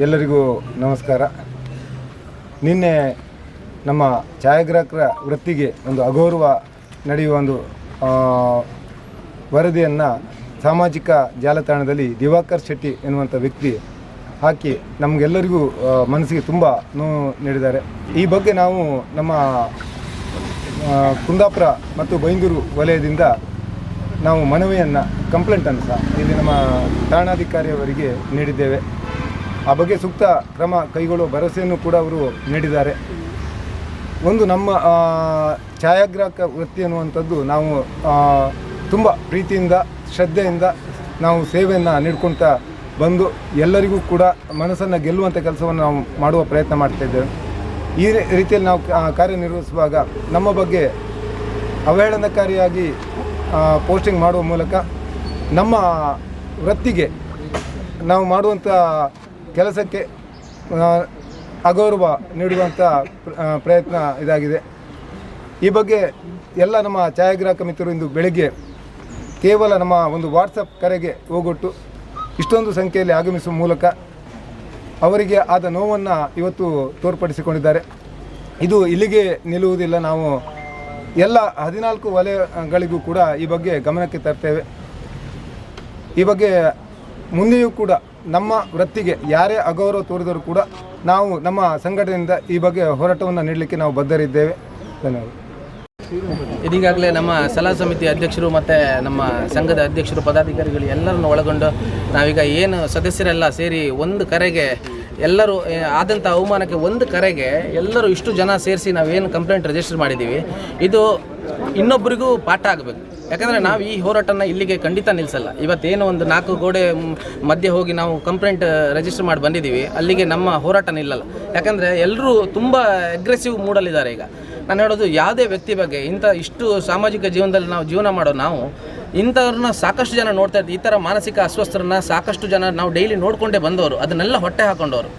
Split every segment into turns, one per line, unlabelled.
ಎಲ್ಲರಿಗೂ ನಮಸ್ಕಾರ. ನಿನ್ನೆ ನಮ್ಮ ಛಾಯಾಗ್ರಾಹಕರ ವೃತ್ತಿಗೆ ಒಂದು ಅಗೌರವ ನಡೆಯುವ ಒಂದು ವರದಿಯನ್ನು ಸಾಮಾಜಿಕ ಜಾಲತಾಣದಲ್ಲಿ ದಿವಾಕರ್ ಶೆಟ್ಟಿ ಎನ್ನುವಂಥ ವ್ಯಕ್ತಿ ಹಾಕಿ ನಮಗೆಲ್ಲರಿಗೂ ಮನಸ್ಸಿಗೆ ತುಂಬ ನೋವು ನೀಡಿದ್ದಾರೆ. ಈ ಬಗ್ಗೆ ನಾವು ನಮ್ಮ ಕುಂದಾಪುರ ಮತ್ತು ಬೈಂದೂರು ವಲಯದಿಂದ ನಾವು ಮನವಿಯನ್ನು, ಕಂಪ್ಲೇಂಟನ್ನು ಸಹ ಇಲ್ಲಿ ನಮ್ಮ ಠಾಣಾಧಿಕಾರಿಯವರಿಗೆ ನೀಡಿದ್ದೇವೆ. ಆ ಬಗ್ಗೆ ಸೂಕ್ತ ಕ್ರಮ ಕೈಗೊಳ್ಳುವ ಭರವಸೆಯನ್ನು ಕೂಡ ಅವರು ನೀಡಿದ್ದಾರೆ. ಒಂದು ನಮ್ಮ ಛಾಯಾಗ್ರಾಹಕ ವೃತ್ತಿ ಅನ್ನುವಂಥದ್ದು ನಾವು ತುಂಬ ಪ್ರೀತಿಯಿಂದ, ಶ್ರದ್ಧೆಯಿಂದ ನಾವು ಸೇವೆಯನ್ನು ನೀಡ್ಕೊಳ್ತಾ ಬಂದು ಎಲ್ಲರಿಗೂ ಕೂಡ ಮನಸ್ಸನ್ನು ಗೆಲ್ಲುವಂಥ ಕೆಲಸವನ್ನು ನಾವು ಮಾಡುವ ಪ್ರಯತ್ನ ಮಾಡ್ತಾ ಇದ್ದೇವೆ. ಈ ರೀತಿಯಲ್ಲಿ ನಾವು ಕಾರ್ಯನಿರ್ವಹಿಸುವಾಗ ನಮ್ಮ ಬಗ್ಗೆ ಅವಹೇಳನಕಾರಿಯಾಗಿ ಪೋಸ್ಟಿಂಗ್ ಮಾಡುವ ಮೂಲಕ ನಮ್ಮ ವೃತ್ತಿಗೆ ನಾವು ಮಾಡುವಂಥ ಕೆಲಸಕ್ಕೆ ಅಗೌರವ ನೀಡುವಂಥ ಪ್ರ- ಪ್ರಯತ್ನ ಇದಾಗಿದೆ. ಈ ಬಗ್ಗೆ ಎಲ್ಲ ನಮ್ಮ ಛಾಯಾಗ್ರಾಹಕ ಮಿತ್ರರು ಇಂದು ಬೆಳಗ್ಗೆ ಕೇವಲ ನಮ್ಮ ಒಂದು ವಾಟ್ಸಪ್ ಕರೆಗೆ ಹೋಗೊಟ್ಟು ಇಷ್ಟೊಂದು ಸಂಖ್ಯೆಯಲ್ಲಿ ಆಗಮಿಸುವ ಮೂಲಕ ಅವರಿಗೆ ಆದ ನೋವನ್ನು ಇವತ್ತು ತೋರ್ಪಡಿಸಿಕೊಂಡಿದ್ದಾರೆ. ಇದು ಇಲ್ಲಿಗೆ ನಿಲ್ಲುವುದಿಲ್ಲ. ನಾವು ಎಲ್ಲ ಹದಿನಾಲ್ಕು ವಲಯಗಳಿಗೂ ಕೂಡ ಈ ಬಗ್ಗೆ ಗಮನಕ್ಕೆ ತರ್ತೇವೆ. ಈ ಬಗ್ಗೆ ಮುಂದೆಯೂ ಕೂಡ ನಮ್ಮ ವೃತ್ತಿಗೆ ಯಾರೇ ಅಗೌರವ ತೋರಿದರೂ ಕೂಡ ನಾವು ನಮ್ಮ ಸಂಘಟನೆಯಿಂದ ಈ ಬಗ್ಗೆ ಹೋರಾಟವನ್ನು ನೀಡಲಿಕ್ಕೆ ನಾವು ಬದ್ಧರಿದ್ದೇವೆ. ಧನ್ಯವಾದ.
ಇದೀಗಾಗಲೇ ನಮ್ಮ ಸಲಹಾ ಸಮಿತಿ ಅಧ್ಯಕ್ಷರು ಮತ್ತು ನಮ್ಮ ಸಂಘದ ಅಧ್ಯಕ್ಷರು, ಪದಾಧಿಕಾರಿಗಳು ಎಲ್ಲರನ್ನು ಒಳಗೊಂಡು ನಾವೀಗ ಏನು ಸದಸ್ಯರೆಲ್ಲ ಸೇರಿ ಒಂದು ಕರೆಗೆ ಎಲ್ಲರೂ ಆದಂಥ ಅವಮಾನಕ್ಕೆ ಒಂದು ಕರೆಗೆ ಎಲ್ಲರೂ ಇಷ್ಟು ಜನ ಸೇರಿಸಿ ನಾವೇನು ಕಂಪ್ಲೇಂಟ್ ರಿಜಿಸ್ಟರ್ ಮಾಡಿದ್ದೀವಿ. ಇದು ಇನ್ನೊಬ್ಬರಿಗೂ ಪಾಠ ಆಗಬೇಕು. ಯಾಕಂದರೆ ನಾವು ಈ ಹೋರಾಟನ ಇಲ್ಲಿಗೆ ಖಂಡಿತ ನಿಲ್ಲಿಸಲ್ಲ ಇವತ್ತೇನು ಒಂದು ನಾಲ್ಕು ಗೋಡೆ ಮಧ್ಯೆ ಹೋಗಿ ನಾವು ಕಂಪ್ಲೇಂಟ್ ರಿಜಿಸ್ಟರ್ ಮಾಡಿ ಬಂದಿದ್ದೀವಿ. ಅಲ್ಲಿಗೆ ನಮ್ಮ ಹೋರಾಟ ನಿಲ್ಲಲ್ಲ. ಯಾಕಂದರೆ ಎಲ್ಲರೂ ತುಂಬ ಅಗ್ರೆಸಿವ್ ಮೂಡಲಿದ್ದಾರೆ ಈಗ. ನಾನು ಹೇಳೋದು, ಯಾವುದೇ ವ್ಯಕ್ತಿ ಬಗ್ಗೆ ಇಂಥ ಇಷ್ಟು ಸಾಮಾಜಿಕ ಜೀವನದಲ್ಲಿ ನಾವು ಜೀವನ ಮಾಡೋ ನಾವು, ಇಂಥವ್ರನ್ನ ಸಾಕಷ್ಟು ಜನ ನೋಡ್ತಾ ಇದ್ದೀವಿ ಈ ಥರ ಮಾನಸಿಕ ಅಸ್ವಸ್ಥರನ್ನ ಸಾಕಷ್ಟು ಜನ ನಾವು ಡೈಲಿ ನೋಡ್ಕೊಂಡೇ ಬಂದವರು. ಅದನ್ನೆಲ್ಲ ಹೊಟ್ಟೆ ಹಾಕೊಂಡವರು.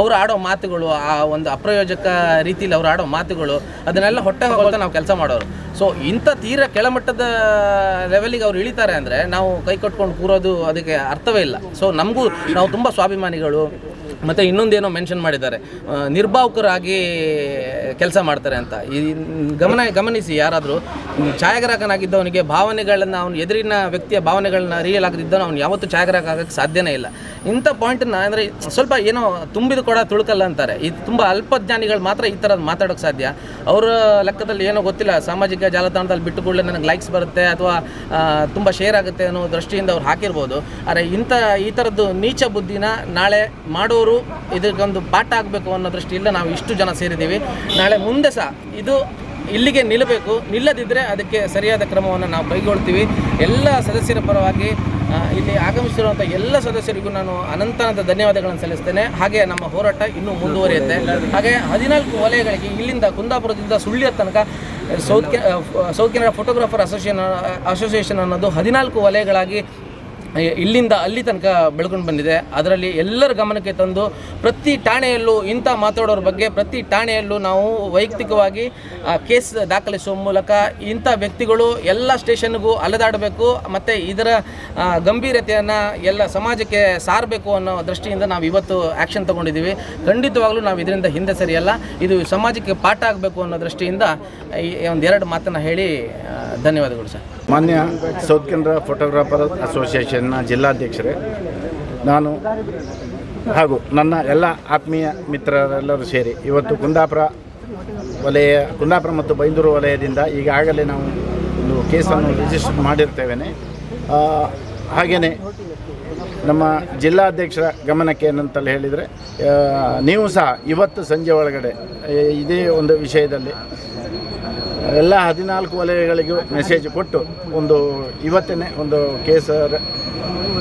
ಅವ್ರು ಆಡೋ ಮಾತುಗಳು, ಆ ಒಂದು ಅಪ್ರಯೋಜಕ ರೀತಿಯಲ್ಲಿ ಅವ್ರು ಆಡೋ ಮಾತುಗಳು, ಅದನ್ನೆಲ್ಲ ಹೊಟ್ಟೆ ಹಾಕೊಳ್ತಾ ನಾವು ಕೆಲಸ ಮಾಡೋರು. ಸೊ ಇಂಥ ತೀರ ಕೆಳಮಟ್ಟದ ಲೆವೆಲಿಗೆ ಅವ್ರು ಇಳಿತಾರೆ ಅಂದರೆ ನಾವು ಕೈ ಕಟ್ಕೊಂಡು ಕೂರೋದು ಅದಕ್ಕೆ ಅರ್ಥವೇ ಇಲ್ಲ. ಸೊ ನಮಗೂ, ನಾವು ತುಂಬ ಸ್ವಾಭಿಮಾನಿಗಳು ಮತ್ತು ಇನ್ನೊಂದೇನೋ ಮೆನ್ಷನ್ ಮಾಡಿದ್ದಾರೆ. ನಿರ್ಭಾವಕರಾಗಿ ಕೆಲಸ ಮಾಡ್ತಾರೆ ಅಂತ. ಈ ಗಮನ, ಗಮನಿಸಿ ಯಾರಾದರೂ ಛಾಯಾಗ್ರಾಹಕನಾಗಿದ್ದವನಿಗೆ ಭಾವನೆಗಳನ್ನು ಅವನು ಎದುರಿನ ವ್ಯಕ್ತಿಯ ಭಾವನೆಗಳನ್ನ ರಿಯಲ್ ಆಗದಿದ್ದವನು ಅವ್ನು ಯಾವತ್ತೂ ಛಾಯಾಗ್ರಾಹಕ ಆಗೋಕ್ಕೆ ಸಾಧ್ಯನೇ ಇಲ್ಲ. ಇಂಥ ಪಾಯಿಂಟನ್ನು ಅಂದರೆ ಸ್ವಲ್ಪ ಏನೋ ತುಂಬಿದ ಕೊಡ ತುಳುಕಲ್ಲ ಅಂತಾರೆ. ಇದು ತುಂಬ ಅಲ್ಪಜ್ಞಾನಿಗಳು ಮಾತ್ರ ಈ ಥರದ್ದು ಮಾತಾಡೋಕ್ಕೆ ಸಾಧ್ಯ. ಅವರ ಲೆಕ್ಕದಲ್ಲಿ ಏನೋ ಗೊತ್ತಿಲ್ಲ. ಸಾಮಾಜಿಕ ಜಾಲತಾಣದಲ್ಲಿ ಬಿಟ್ಟು ಕೂಡಲೇ ನನಗೆ ಲೈಕ್ಸ್ ಬರುತ್ತೆ ಅಥವಾ ತುಂಬ ಶೇರ್ ಆಗುತ್ತೆ ಅನ್ನೋ ದೃಷ್ಟಿಯಿಂದ ಅವ್ರು ಹಾಕಿರ್ಬೋದು. ಆದರೆ ಇಂಥ ಈ ಥರದ್ದು ನೀಚ ಬುದ್ಧಿನ ನಾಳೆ ಮಾಡೋರು ಇದಕ್ಕೊಂದು ಪಾಠ ಆಗಬೇಕು ಅನ್ನೋ ದೃಷ್ಟಿಯಿಂದ ನಾವು ಇಷ್ಟು ಜನ ಸೇರಿದ್ದೀವಿ. ನಾಳೆ ಮುಂದೆ ಸಹ ಇದು ಇಲ್ಲಿಗೆ ನಿಲ್ಲಬೇಕು. ನಿಲ್ಲದಿದ್ದರೆ ಅದಕ್ಕೆ ಸರಿಯಾದ ಕ್ರಮವನ್ನು ನಾವು ಕೈಗೊಳ್ತೀವಿ. ಎಲ್ಲ ಸದಸ್ಯರ ಪರವಾಗಿ ಇಲ್ಲಿ ಆಗಮಿಸಿರುವಂಥ ಎಲ್ಲ ಸದಸ್ಯರಿಗೂ ನಾನು ಅನಂತನಂತ ಧನ್ಯವಾದಗಳನ್ನು ಸಲ್ಲಿಸ್ತೇನೆ. ಹಾಗೆ ನಮ್ಮ ಹೋರಾಟ ಇನ್ನೂ ಮುಂದುವರಿಯುತ್ತೆ. ಹಾಗೆ ಹದಿನಾಲ್ಕು ವಲಯಗಳಿಗೆ ಇಲ್ಲಿಂದ ಕುಂದಾಪುರದಿಂದ ಸುಳ್ಳಿಯ ತನಕ south south Canara photographer association association ಅನ್ನೋದು ಹದಿನಾಲ್ಕು ವಲಯಗಳಾಗಿ ಇಲ್ಲಿಂದ ಅಲ್ಲಿ ತನಕ ಬೆಳ್ಕೊಂಡು ಬಂದಿದೆ. ಅದರಲ್ಲಿ ಎಲ್ಲರ ಗಮನಕ್ಕೆ ತಂದು ಪ್ರತಿ ಠಾಣೆಯಲ್ಲೂ ಇಂಥ ಮಾತಾಡೋರ ಬಗ್ಗೆ ಪ್ರತಿ ಠಾಣೆಯಲ್ಲೂ ನಾವು ವೈಯಕ್ತಿಕವಾಗಿ ಕೇಸ್ ದಾಖಲಿಸುವ ಮೂಲಕ ಇಂಥ ವ್ಯಕ್ತಿಗಳು ಎಲ್ಲ ಸ್ಟೇಷನ್ಗೂ ಅಲೆದಾಡಬೇಕು, ಮತ್ತು ಇದರ ಗಂಭೀರತೆಯನ್ನು ಎಲ್ಲ ಸಮಾಜಕ್ಕೆ ಸಾರಬೇಕು ಅನ್ನೋ ದೃಷ್ಟಿಯಿಂದ ನಾವು ಇವತ್ತು ಆ್ಯಕ್ಷನ್ ತೊಗೊಂಡಿದ್ದೀವಿ. ಖಂಡಿತವಾಗ್ಲೂ ನಾವು ಇದರಿಂದ ಹಿಂದೆ ಸರಿಯಲ್ಲ. ಇದು ಸಮಾಜಕ್ಕೆ ಪಾಠ ಆಗಬೇಕು ಅನ್ನೋ ದೃಷ್ಟಿಯಿಂದ ಈ ಒಂದೆರಡು ಮಾತನ್ನು ಹೇಳಿ ಧನ್ಯವಾದಗಳು ಸರ್.
ಮಾನ್ಯ ಸೌತ್ ಕೆನರಾ ಫೋಟೋಗ್ರಾಫರ್ ಅಸೋಸಿಯೇಷನ್ನ ಜಿಲ್ಲಾಧ್ಯಕ್ಷರೇ, ನಾನು ಹಾಗೂ ನನ್ನ ಎಲ್ಲ ಆತ್ಮೀಯ ಮಿತ್ರರೆಲ್ಲರೂ ಸೇರಿ ಇವತ್ತು ಕುಂದಾಪುರ ವಲಯ, ಕುಂದಾಪುರ ಮತ್ತು ಬೈಂದೂರು ವಲಯದಿಂದ ಈಗಾಗಲೇ ನಾವು ಒಂದು ಕೇಸನ್ನು ರಿಜಿಸ್ಟರ್ ಮಾಡಿರ್ತೇವೆ ಹಾಗೆಯೇ ನಮ್ಮ ಜಿಲ್ಲಾಧ್ಯಕ್ಷರ ಗಮನಕ್ಕೆ ಏನಂತಲ್ಲಿ ಹೇಳಿದರೆ ನೀವು ಸಹ ಇವತ್ತು ಸಂಜೆ ಒಳಗಡೆ ಇದೇ ಒಂದು ವಿಷಯದಲ್ಲಿ ಎಲ್ಲ ಹದಿನಾಲ್ಕು ವಲಯಗಳಿಗೂ ಮೆಸೇಜ್ ಕೊಟ್ಟು ಒಂದು ಇವತ್ತೇ ಒಂದು ಕೇಸ್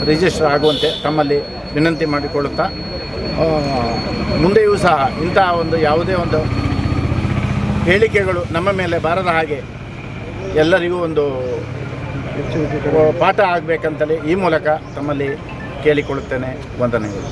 ರಿಜಿಸ್ಟರ್ ಆಗುವಂತೆ ತಮ್ಮಲ್ಲಿ ವಿನಂತಿ ಮಾಡಿಕೊಳ್ಳುತ್ತಾ ಮುಂದೆಯೂ ಸಹ ಇಂತಹ ಒಂದು ಯಾವುದೇ ಒಂದು ಹೇಳಿಕೆಗಳು ನಮ್ಮ ಮೇಲೆ ಬಾರದ ಹಾಗೆ ಎಲ್ಲರಿಗೂ ಒಂದು ಪಾಠ ಆಗಬೇಕಂತಲೇ ಈ ಮೂಲಕ ತಮ್ಮಲ್ಲಿ ಕೇಳಿಕೊಳ್ಳುತ್ತೇನೆ. ವಂದನೆಗಳು.